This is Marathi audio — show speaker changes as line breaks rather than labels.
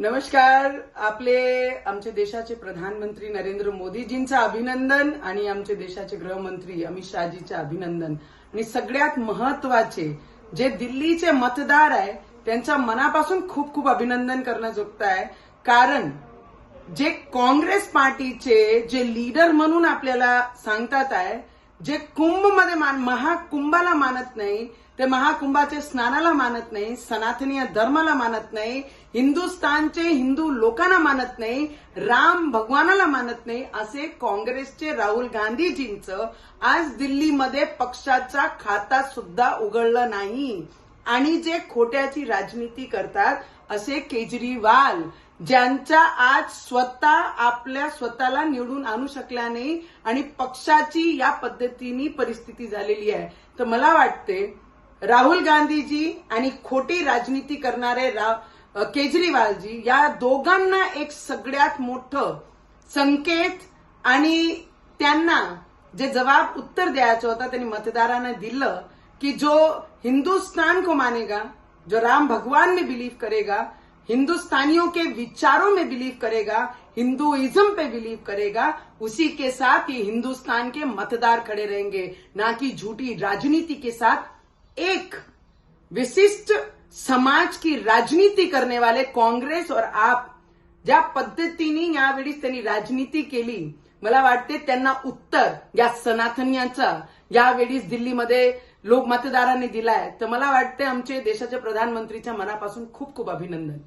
नमस्कार. आपले आमचे देशाचे प्रधानमंत्री नरेंद्र मोदीजींचं अभिनंदन आणि आमचे देशाचे गृहमंत्री अमित शहाजीचे अभिनंदन. आणि सगळ्यात महत्त्वाचे जे दिल्लीचे मतदार आहे त्यांच्या मनापासून खूप खूप अभिनंदन करणं आहे कारण जे काँग्रेस पार्टीचे जे लीडर म्हणून आपल्याला सांगतात आहे जे कुंभमध्ये मान महाकुंभाला मानत नाही ते महाकुंभाचे स्नानाला मानत नाही सनातनीय धर्माला मानत नाही हिंदुस्थानचे हिंदू लोकांना मानत नाही राम भगवानाला मानत नाही असे काँग्रेसचे राहुल गांधीजींचं आज दिल्लीमध्ये पक्षाचा खाता सुद्धा उघडलं नाही. आणि जे खोट्याची राजनीती करतात असे केजरीवाल ज्यांचा आज स्वतः आपल्या स्वतःला निवडून आणू शकल्या नाही आणि पक्षाची या पद्धतीने परिस्थिती झालेली आहे. तर मला वाटते राहुल गांधीजी आणि खोटी राजनीती करणारे रा केजरीवालजी या दोघांना एक सगळ्यात मोठं संकेत आणि त्यांना जे जवाब उत्तर द्यायचं होतं त्यांनी मतदारांना दिलं की जो हिंदुस्तान को मानेगा जो राम भगवान में बिलीव करेगा हिंदुस्तानियों के विचारों में बिलीव करेगा हिंदुइज्म पे बिलीव करेगा उसी के साथ ही हिंदुस्तान के मतदार खड़े रहेंगे ना कि झूठी राजनीति के साथ एक विशिष्ट समाज की राजनीती करने वाले काँग्रेस और आप ज्या पद्धतीने यावेळी त्यांनी राजनीती केली मला वाटते त्यांना उत्तर या सनातन्याचा यावेळी दिल्लीमध्ये लोक मतदारांनी दिलाय. तर मला वाटते आमचे देशाच्या प्रधानमंत्रीच्या मनापासून खूप खूप अभिनंदन.